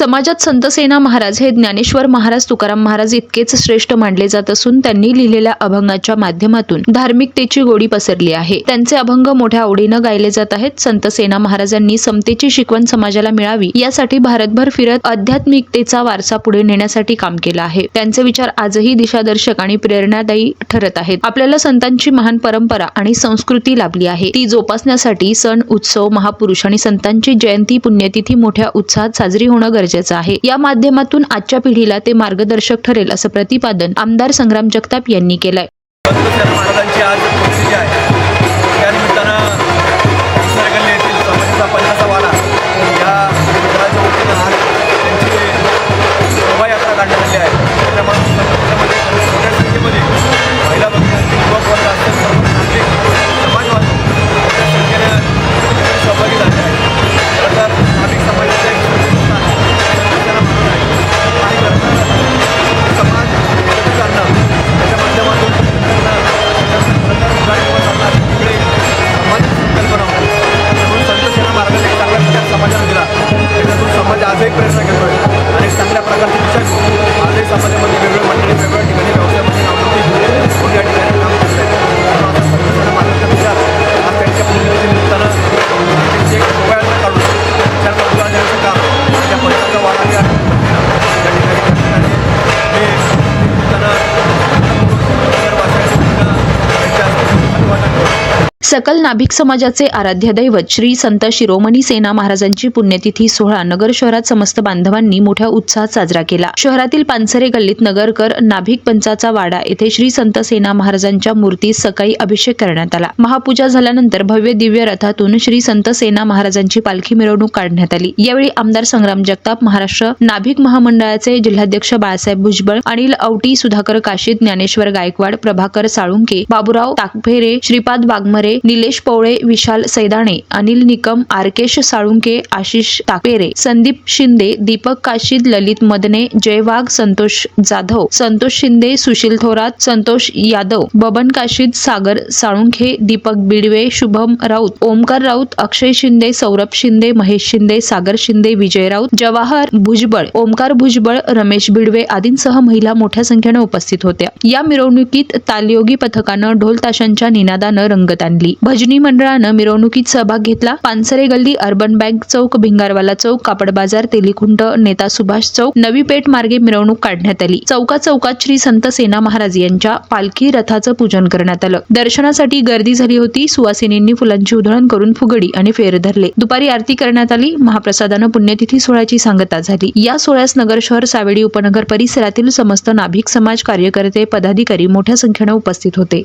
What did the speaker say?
समाजात संतसेना महाराज हे ज्ञानेश्वर महाराज तुकाराम महाराज इतकेच श्रेष्ठ मानले जात असून त्यांनी लिहिलेल्या अभंगाच्या माध्यमातून धार्मिकतेची गोडी पसरली आहे. त्यांचे अभंग मोठ्या आवडीनं गायले जात आहेत. संतसेना महाराजांनी समतेची शिकवण समाजाला मिळावी यासाठी भारतभर फिरत आध्यात्मिकतेचा वारसा पुढे नेण्यासाठी काम केलं आहे. त्यांचे विचार आजही दिशादर्शक आणि प्रेरणादायी ठरत आहेत. आपल्याला संतांची महान परंपरा आणि संस्कृती लाभली आहे. ती जोपासण्यासाठी सण उत्सव महापुरुष आणि संतांची जयंती पुण्यतिथी मोठ्या उत्साहात साजरी होणं गरजेचं आहे. या माध्यमातून आजच्या पिढीला ते मार्गदर्शक ठरेल असं प्रतिपादन आमदार संग्राम जगताप यांनी केलंय. त्याच्यातून समाज सकल नाभिक समाजाचे आराध्य दैवत श्री संत शिरोमणी सेना महाराजांची पुण्यतिथी सोहळा नगर शहरात समस्त बांधवांनी मोठ्या उत्साहात साजरा केला. शहरातील पानसरे गल्लीत नगरकर नाभिक पंचाचा वाडा येथे श्री संत सेना महाराजांच्या मूर्तीस सकाळी अभिषेक करण्यात आला. महापूजा झाल्यानंतर भव्य दिव्य रथातून श्री संत सेना महाराजांची पालखी मिरवणूक काढण्यात आली. यावेळी आमदार संग्राम जगताप महाराष्ट्र नाभिक महामंडळाचे जिल्हाध्यक्ष बाळासाहेब भुजबळ अनिल औटी सुधाकर काशीद ज्ञानेश्वर गायकवाड प्रभाकर साळुंके बाबुराव ताकफेरे श्रीपाद वाघमरे निलेश पवळे विशाल सैदाणे अनिल निकम आरकेश साळुंके आशिष तापेरे संदीप शिंदे दीपक काशीद ललित मदने जय वाघ संतोष जाधव संतोष शिंदे सुशील थोरात संतोष यादव बबन काशीद सागर साळुंखे दीपक बिडवे शुभम राऊत ओमकार राऊत अक्षय शिंदे सौरभ शिंदे महेश शिंदे सागर शिंदे विजय राऊत जवाहर भुजबळ ओमकार भुजबळ रमेश बिडवे आदींसह महिला मोठ्या संख्येने उपस्थित होत्या. या मिरवणुकीत तालयोगी पथकानं ढोल ताशांच्या निनादानं रंगत आणली. भजनी मंडळानं मिरवणुकीत सहभाग घेतला. पानसरे गल्ली अर्बन बँक चौक भिंगारवाला चौक कापड बाजार तेलिखुंट नेता सुभाष चौक नवी पेठ मार्गे मिरवणूक काढण्यात आली. चौका चौकात श्री संत सेना महाराज यांच्या पालखी रथाचं पूजन करण्यात आलं. दर्शनासाठी गर्दी झाली होती. सुवासिनींनी फुलांची उधळण करून फुगडी आणि फेर धरले. दुपारी आरती करण्यात आली. महाप्रसादानं पुण्यतिथी सोहळ्याची सांगता झाली. या सोहळ्यास नगर शहर सावेडी उपनगर परिसरातील समस्त नाभिक समाज कार्यकर्ते पदाधिकारी मोठ्या संख्येनं उपस्थित होते.